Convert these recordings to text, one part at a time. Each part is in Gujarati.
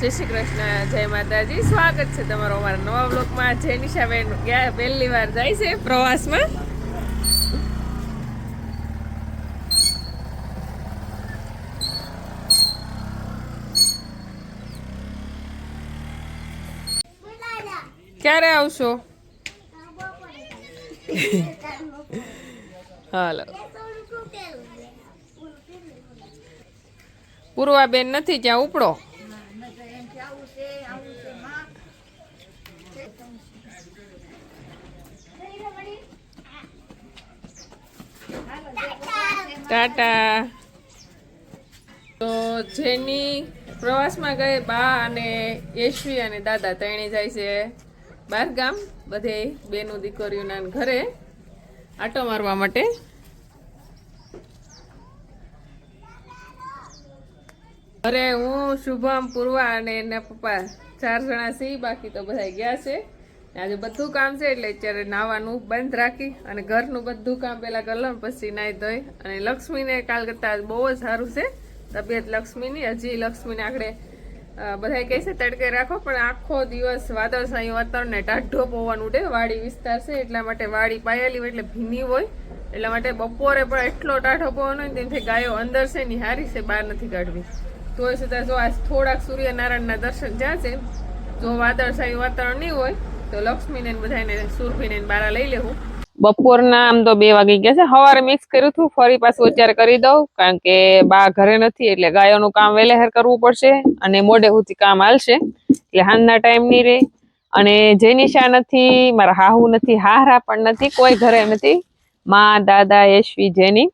જય શ્રી કૃષ્ણ, જય માતાજી. સ્વાગત છે તમારો અમારા નવા બ્લોકમાં જય નિશાબેન, ગયા પહેલી વાર જાય છે પ્રવાસમાં. ક્યારે આવશો? હાલો. પૂર્વાબેન નથી ત્યાં, ઉપડો. ટાટા. તો જેની પ્રવાસમાં ગઈ બા અને યશવી અને દાદા ત્રણે જાય છે બાર ગામ, બધે બેનું દીકરીઓના ઘરે આટો મારવા માટે. અરે હું, શુભમ, પૂર્વા અને એના પપ્પા ચાર જણા છીએ, બાકી તો બધા ગયા છે. આજે બધું કામ છે એટલે અત્યારે નાવાનું બંધ રાખી અને ઘરનું બધું કામ પહેલાં કરી પછી નાહી ધોઈ. અને લક્ષ્મીને કાલ કરતા બહુ જ સારું છે. તબિયત લક્ષ્મીની, હજી લક્ષ્મીને આપણે બધા કહે છે તડકે રાખો, પણ આખો દિવસ વાદળછાયું વાતાવરણ ને ટાઢો પવન ઉડે. વાડી વિસ્તાર છે, એટલા માટે વાડી પાયેલી હોય એટલે ભીની હોય. એટલા માટે બપોરે પણ એટલો ટાઢો પવન હોય તેથી ગાયો અંદર છે ની હારી છે, બહાર નથી કાઢવી. તોય છતાં જો આજ થોડાક સૂર્યનારાયણના દર્શન જ્યાં છે, જો વાદળછાયું વાતાવરણ નહીં હોય તો લક્ષ્મીને બધાને સુરભીને બારા લઈ લેવું. બપોરના આમ તો બે વાગી ગયા છે. સવારે મિક્સ કર્યું હતું. ફરી પાછું અત્યારે કરી દઉં. કારણ કે બા ઘરે નથી, એટલે ગાયોનું કામ વેલેહર કરવું પડશે અને મોડે સુધી કામ હાલશે. એટલે હાંજના ટાઈમ નહીં રહે અને જેનિશા નથી, મારા હાહુ નથી, હાહરા પણ નથી, કોઈ ઘરે નથી. માં, દાદા, યશવી, જેની.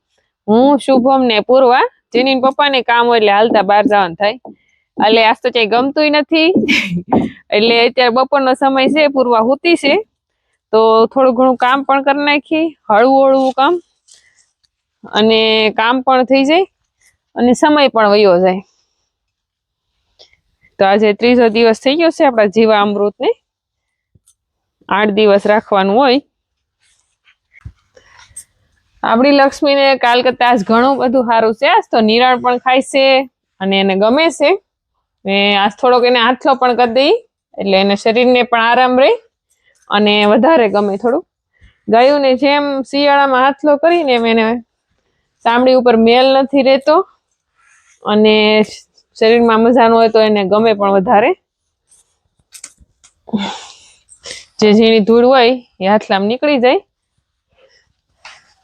હું, શુભમ ને પૂર્વા. જેની પપ્પાને કામ હોય એટલે હાલતા બહાર જવાનું થાય. એટલે આજ તો ક્યાંય ગમતું નથી. એટલે અત્યારે બપોરનો સમય છે, પૂર્વા હુતી છે. તો થોડું ઘણું કામ પણ કરી નાખી, હળવું હળવું કામ. અને કામ પણ થઈ જાય અને સમય પણ વયો જાય. તો આજે ત્રીજો દિવસ થઈ ગયો છે આપણા જીવા અમૃતને. આઠ દિવસ રાખવાનું હોય. આપણી લક્ષ્મીને કાલ કરતા આજ ઘણું બધું સારું છે. આજ તો નિરાણ પણ ખાય છે અને એને ગમે છે. ને આ થોડોક એને હાથલો પણ કરી દઈ. એટલે એને શરીરને પણ આરામ રહે અને વધારે ગમે થોડું ગાયોને જેમ શિયાળામાં હાથલો કરીને એમ એને ચામડી ઉપર મેલ નથી રહેતો અને શરીરમાં મજાનું હોય તો એને ગમે પણ વધારે. જે ઝીણી ધૂળ હોય એ હાથલામાં નીકળી જાય.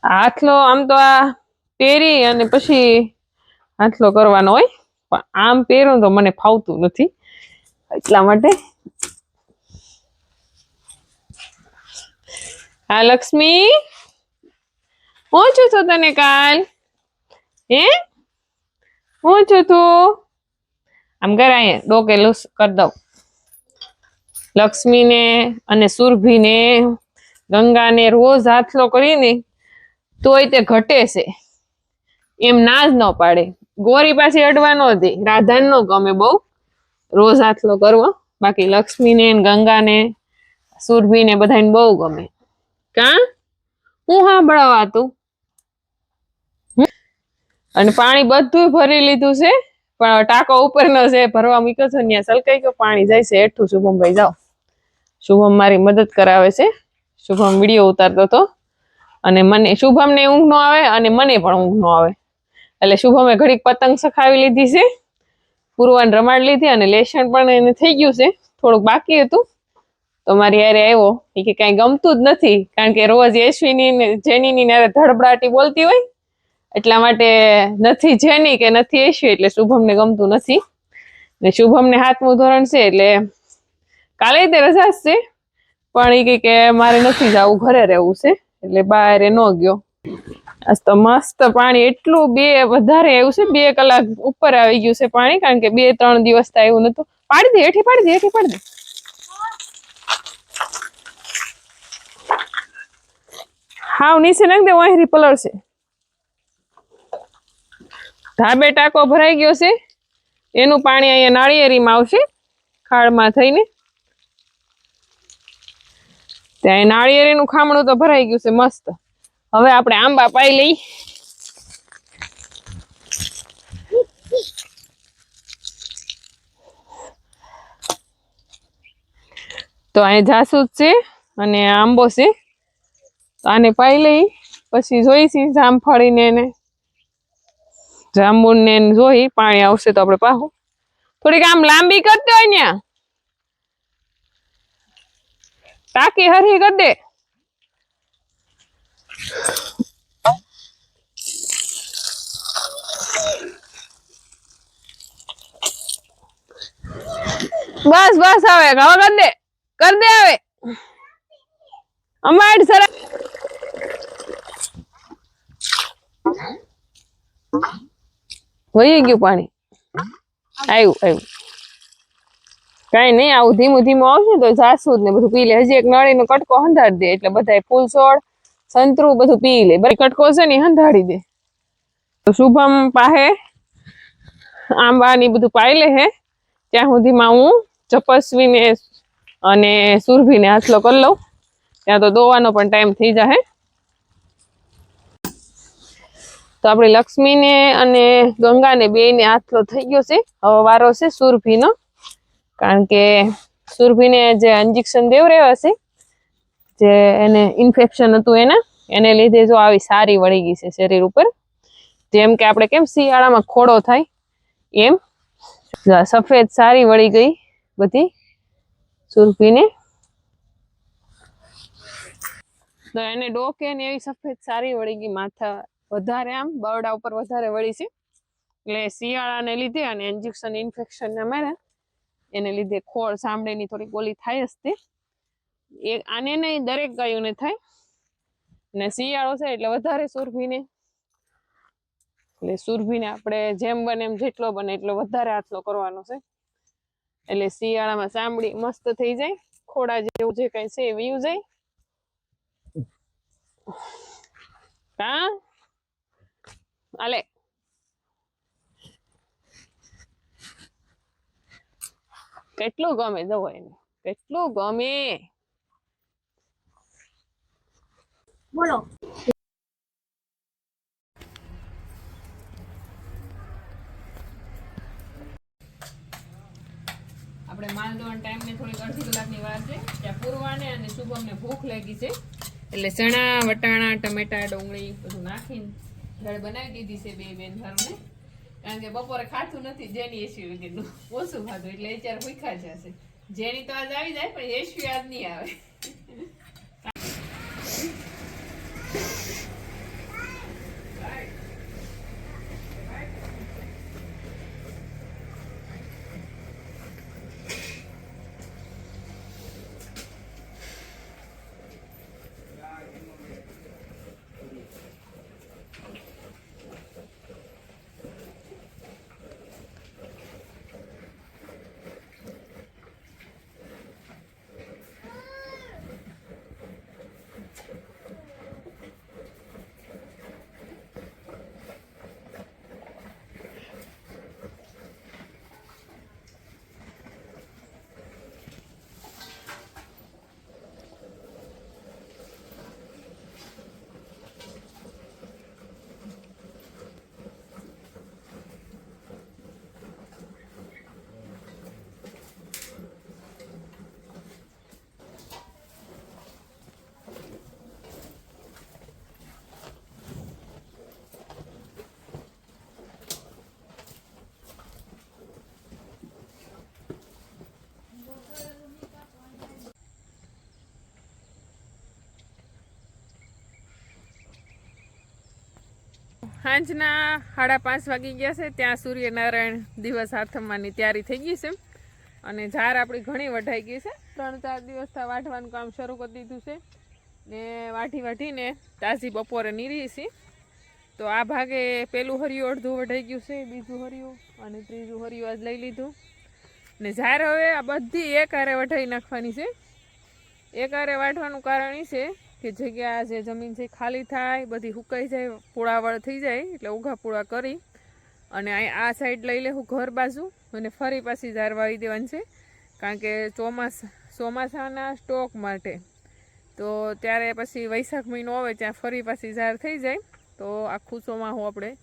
હાથલો આમ તો આ પહેરી અને પછી હાથલો કરવાનો હોય. પણ આમ પહેરો તો મને ફાવતું નથી. એટલા માટે. હા, લક્ષ્મી? હું છું તને કાલ? હે? હું છું તું? આમ કરાય ડોકે લૂસ કરી દઉં. લક્ષ્મીને અને સુરભીને, ગંગાને રોજ હાથલો કરીને તોય તે ઘટે છે. એમ ના જ ન પાડે. ગોરી પાછી અડવા ન દે રાધાને નો ગમે બહુ. રોજ હાથલો કરવો. બાકી લક્ષ્મીને ગંગાને, સુરભીને બધાને બહુ ગમે. કા? હું સાંભળવા તું? અને પાણી બધું ભરી લીધું છે. પણ ટાંકો ઉપર નો છે, ભરવા મૂક્યો છે ત્યાં સલકાઈ ગયો. પાણી જાય છે હેઠું. શુભમભાઈ, જાઓ. શુભમ મારી મદદ કરાવે છે. શુભમ વીડિયો ઉતારતો હતો. અને મને, શુભમને ઊંઘ નો આવે અને મને પણ ઊંઘ નો આવે. એટલે શુભમે ઘડીક પતંગ સખાવી લીધી છે. પૂર્વાને રમાડ લીધી અને લેસન પણ એને થઈ ગયું છે. થોડુંક બાકી હતું. તો મારી યારે આવ્યો. એ કે કાંઈ ગમતું જ નથી, કારણ કે રોજ યશવીની જેની જેનીની ને ધડબડાટી બોલતી હોય. એટલા માટે નથી જેની કે નથી યશવી, એટલે શુભમને ગમતું નથી. ને શુભમને હાથમું ધોરણ છે, એટલે કાલે તે રજા છે. પણ એ કે મારે નથી જવું ઘરે રહેવું છે, એટલે બહાર ન ગયો. આજ તો મસ્ત પાણી, એટલું બે, વધારે આવ્યું છે, બે કલાક ઉપર આવી ગયું છે પાણી, કારણ કે બે, ત્રણ દિવસ થાય એવું નતું પાડી દે, હેઠી પાડી દે, હેઠી પાડી દે. હાવ નીચે નાખ દે, વાહરી પલળશે ધાબે ટાંકો ભરાઈ ગયો છે. એનું પાણી અહીંયા નાળિયેરીમાં આવશે, ખાડમાં થઈને. ત્યાં નાળિયેરીનું ખામણું તો ભરાઈ ગયું છે, મસ્ત. હવે આપણે આંબા પાઈ લઈ. તો અહીં જાસૂદ છે અને આંબો છે. તો આને પાઈ લઈ, પછી જોઈશી જામફળીને એને. જાંબુને જોઈ, પાણી આવશે તો આપણે પાહું. થોડીક આમ લાંબી કરતો હોય ને ટાંકી હરહી કરી દે. બસ બસ હવે હવે કર દે કર દે હવે અમાર સર વહી ગયું પાણી આવ્યું આવ્યું કઈ નહીં આવું ધીમું ધીમું આવશે તો જાસૂદ ને બધું પી લે. હજી એક નળીનો કટકો હંધાડી દે, એટલે બધા ફૂલ છોડ સંતરું બધું પી લે. બધી કટકો છે ને હંધાડી દે. તો શુભમ પાહે આંબા ની બધું પાઈ લે હે. ત્યાં સુધીમાં હું જપસ્વીને અને સુરભીને હાથલો કરી લઉં. ત્યાં તો દોવાનો પણ ટાઈમ થઈ જાય તો આપણી લક્ષ્મીને અને ગંગાને બેને હાથલો થઈ ગયો છે. હવે વારો છે સુરભીનો. કારણ કે સુરભીને જે ઇન્જેક્શન દેવ રહેવા છે જે એને ઇન્ફેક્શન હતું એના, એને લીધે જો આવી સારી વળી ગઈ છે શરીર ઉપર. જેમ કે આપણે કેમ શિયાળામાં ખોડો થાય, એમ સફેદ સારી વળી ગઈ બધી સુરભીને. તો એને ડોકે ને એવી સફેદ સારી વળી ગઈ, માથા વધારે આમ, બરડા ઉપર વધારે વળી છે. એટલે શિયાળાને લીધે અને ઇન્જેક્શન ઇન્ફેક્શનને મારે, એને લીધે ખોળ સાંભળીની થોડી ગોલી થાય જ તે. એ આને નહીં, દરેક ગાયોને થાય. ને શિયાળો છે એટલે વધારે સુરભીને. એટલે સુરભીને આપણે જેમ બને એમ જેટલો બને એટલો વધારે આટલો કરવાનો છે. એટલે શિયાળામાં ચામડી મસ્ત થઈ જાય, ખોડા જેવું જે કઈ છે એ જાય. હા? આલે. કેટલું ગમે જવો એને કેટલું ગમે. બોલો. આપણે માલ દોવાનો ટાઈમ ને થોડીક અડધી કલાકની વાર છે. ત્યાં પૂરવાને અને શુભમને ભૂખ લાગી છે. એટલે ચણા, વટાણા, ટમેટા, ડુંગળી બધું નાખીને ઘરે બનાવી દીધી છે બે બેન ઘરને કારણ કે બપોરે ખાતું નથી, જેની એસી કીધું ઓછું ખાધું, એટલે એ ચાર ભૂખા જશે જેની તો આજ આવી જાય, પણ એસી આજ નહીં આવે. સાંજના સાડા પાંચ વાગી ગયા છે, ત્યાં સૂર્યનારાયણ દિવસ આથમવાની તૈયારી થઈ ગઈ છે. અને ઝાર આપણી ઘણી વઢાઈ ગઈ છે. ત્રણ ચાર દિવસથી વાઢવાનું કામ શરૂ કરી દીધું છે. ને વાઢી વાઢીને તાજી બપોરે નીરી છે તો આ ભાગે પેલું હરિયું અડધું વઢાઈ ગયું છે, બીજું હરિયું અને ત્રીજું હરિયું આજ લઈ લીધું. ને ઝાર હવે આ બધી એક હારે વઢાઈ નાખવાની છે. એક હારે વાઢવાનું કારણ એ છે કે જગ્યા જે જમીન છે ખાલી થાય, બધી હુકાઈ જાય, પૂળાવળ થઈ જાય, એટલે ઉઘા પૂળા કરી અને આ સાઈડ લઈ લેવું ઘર બાજુ અને ફરી પાછી ઝાર વાવી દેવાની છે. કારણ કે ચોમાસા ચોમાસાના સ્ટોક માટે. તો ત્યારે પછી વૈશાખ મહિનો આવે ત્યાં ફરી પાછી ઝાર થઈ જાય. તો આખું ચોમાસું આપણે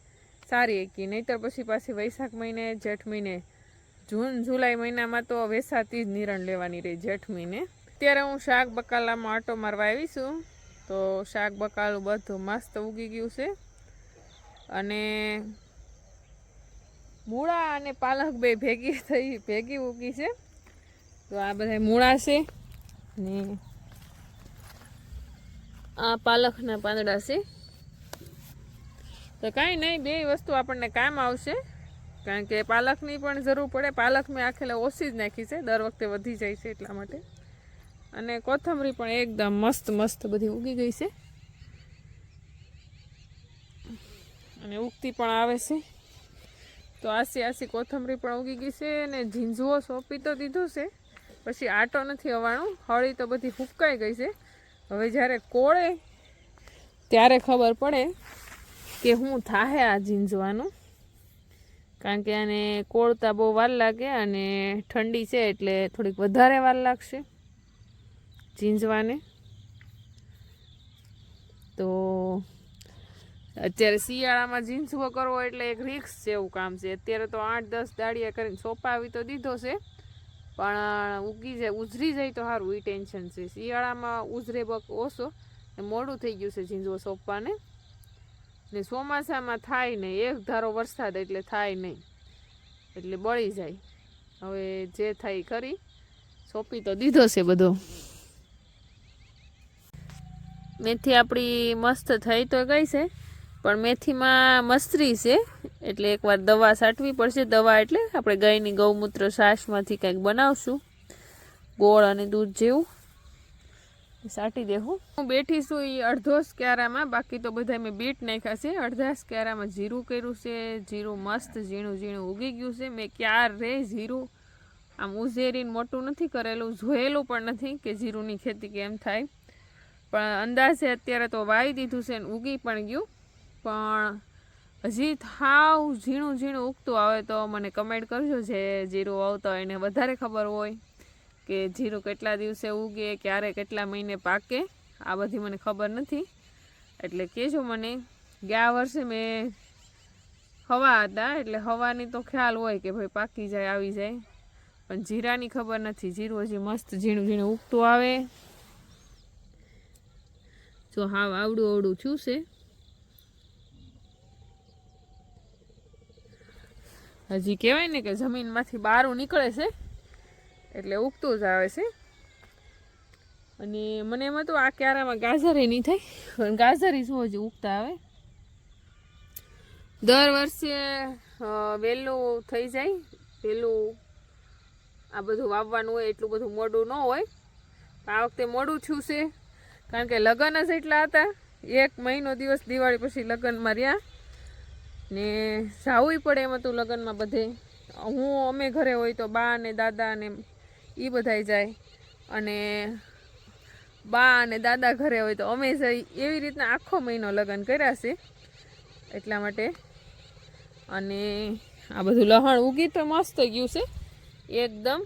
સારી એકી. નહીંતર પછી પાછી વૈશાખ મહિને, જેઠ મહિને, જૂન, જુલાઈ મહિનામાં તો વેસાતી જ નિરણ લેવાની રહી, જેઠ મહિને. અત્યારે હું શાક બકાલામાં આટો મારવા આવી છું. તો શાક બકાલું બધું મસ્ત ઉગી ગયું છે. અને મૂળા અને પાલક બે ભેગી થઈ, ભેગી ઉગી છે. તો આ બધા મૂળા છે ને આ પાલકના પાંદડા છે. તો કાંઈ નહીં, બે વસ્તુ આપણને કામ આવશે. કારણ કે પાલકની પણ જરૂર પડે. પાલક મેં આખેલા ઓછી જ નાખી છે. દર વખતે વધી જાય છે એટલા માટે. અને કોથમરી પણ એકદમ મસ્ત મસ્ત બધી ઉગી ગઈ છે. અને ઉગતી પણ આવે છે. તો આસી આસી કોથમરી પણ ઉગી ગઈ છે અને ઝીંઝવો સોંપી તો દીધો છે. પછી આટો નથી હવાનું હળી તો બધી ફૂંકાઈ ગઈ છે. હવે જ્યારે કોળે, ત્યારે ખબર પડે કે હું થાહે આ ઝીંઝવાનું. કારણ કે આને કોળતા બહુ વાર લાગે અને ઠંડી છે એટલે થોડીક વધારે વાર લાગશે. ઝીંઝવાને તો અત્યારે શિયાળામાં ઝીંઝવો કરવો એટલે એક રિક્સ જેવું કામ છે. અત્યારે તો આઠ, દસ દાડિયા કરીને સોંપાવી તો દીધો છે. પણ ઉગી જાય ઉઝરી જાય તો સારું એ ટેન્શન છે. શિયાળામાં ઉઝરે બક ઓછો મોડું થઈ ગયું છે ઝીંઝવો સોંપવાને. ને ચોમાસામાં થાય નહીં, એક ધારો વરસાદ એટલે થાય નહીં. એટલે બળી જાય. હવે જે થાય ખરી સોંપી તો દીધો છે બધો. મેથી આપણી મસ્ત થઈ તો ગઈ છે, પણ મેથીમાં મસ્તરી છે, એટલે એકવાર દવા છાંટવી પડશે. દવા એટલે આપણે ગાયની ગૌમૂત્ર છાશમાંથી કંઈક બનાવશું, ગોળ અને દૂધ જેવું. સાટી દેવું. હું બેઠી છું એ અડધો સ્ક્યારામાં બાકી તો બધા મેં બીટ નાખ્યા છે. અડધા સ્ક્યારામાં જીરું કર્યું છે. જીરું મસ્ત ઝીણું ઝીણું ઉગી ગયું છે. મેં ક્યારે જીરું આમ ઉઝેરીને મોટું નથી કરેલું જોયેલું પણ નથી, કે જીરુંની ખેતી કેમ થાય. પણ અંદાજે અત્યારે તો વાવી દીધું છે ને ઉગી પણ ગયું. પણ હજી થાવ ઝીણું ઝીણું ઉગતું આવે તો મને કમેન્ટ કરજો જે જીરું વાવતા હોય એને વધારે ખબર હોય કે જીરું કેટલા દિવસે ઉગે ક્યારે કેટલા મહિને પાકે, આ બધી મને ખબર નથી. એટલે કહેજો મને ગયા વર્ષે મેં હવા હતા, એટલે હવાની તો ખ્યાલ હોય કે ભાઈ પાકી જાય, આવી જાય. પણ જીરાની ખબર નથી, જીરું હજી મસ્ત ઝીણું ઝીણું ઉગતું આવે. જો હાવ આવડું આવડું છે. હજી કહેવાય ને કે જમીનમાંથી બહારું નીકળે છે, એટલે ઉગતું જ આવે છે. અને મને એમ હતું આ ક્યારામાં ગાજર નહીં થાય પણ ગાજર શું હજી ઉગતા આવે? દર વર્ષે વહેલું થઈ જાય વહેલું આ બધું વાવવાનું હોય, એટલું બધું મોડું ન હોય. આ વખતે મોડું થયું છે. કારણ કે લગ્ન જ એટલા હતા, એક મહિનો દિવસ દિવાળી પછી લગ્નમાં રહ્યા ને જવું પડે એમ હતું લગ્નમાં બધે. હું, અમે ઘરે હોય તો બા ને દાદા ને એ બધાય જાય. અને બા અને દાદા ઘરે હોય તો અમે જઈ. એવી રીતના આખો મહિનો લગ્ન કર્યા છે, એટલા માટે. અને આ બધું લહણ ઉગી તો મસ્ત ગયું છે, એકદમ.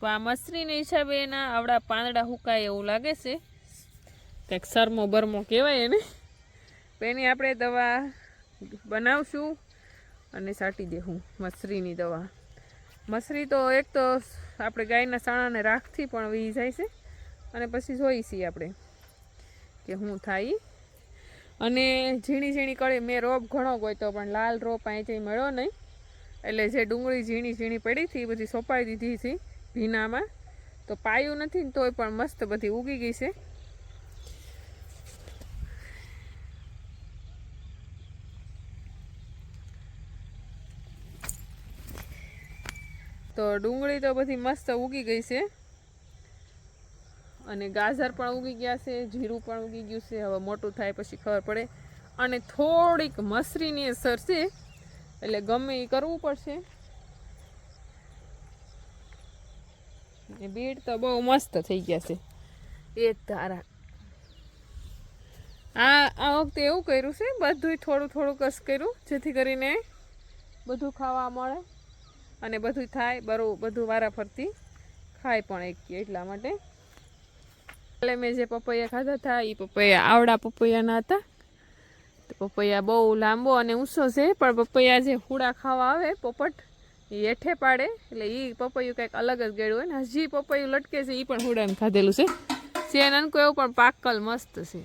તો આ મસરીને હિસાબે એના આવડા પાંદડા હુકાય એવું લાગે છે. કંઈક સરમો બરમો કહેવાય એને. તો એની આપણે દવા બનાવશું અને સાટી દેવું મસરીની દવા. મસરી તો એક તો આપણે ગાયના સાણાને રાખથી પણ વી જાય છે અને પછી જોઈ છીએ આપણે કે શું થાય. અને ઝીણી ઝીણી કળી મેં રોપ ઘણો ગોઈતો પણ લાલ રોપ અહીંથી મળ્યો નહીં. એટલે જે ડુંગળી ઝીણી ઝીણી પડી હતી બધી સોંપાઈ દીધી હતી ભીનામાં તો પાયું નથી ને તોય પણ મસ્ત બધી ઉગી ગઈ છે. તો ડુંગળી તો બધી મસ્ત ઉગી ગઈ છે. અને ગાજર પણ ઉગી ગયા છે, જીરું પણ ઉગી ગયું છે. હવે મોટું થાય પછી ખબર પડે. અને થોડીક મસરીની અસર છે. એટલે ગમે એ કરવું પડશે. એ બીટ તો બહુ મસ્ત થઈ ગયા છે. એ તારા. આ આ વખતે એવું કર્યું છે બધું થોડું થોડું કસ કર્યું જેથી કરીને બધું ખાવા મળે અને બધું થાય બરું બધું વારા ફરતી ખાય પણ એક એટલા માટે. એટલે મેં જે પપૈયા ખાધા હતા એ પપૈયા આવડા પપૈયાના હતા. તો પપૈયા બહુ લાંબો અને ઊંચો છે પણ પપૈયા જે હુડા ખાવા આવે પોપટ એ હેઠે પાડે, એટલે એ પપૈયું કંઈક અલગ જ ગળ્યું હોય ને. હજી પપૈયું લટકે છે એ પણ હુડાને ખાધેલું છે. અનકો એવું પણ પાકલ મસ્ત છે.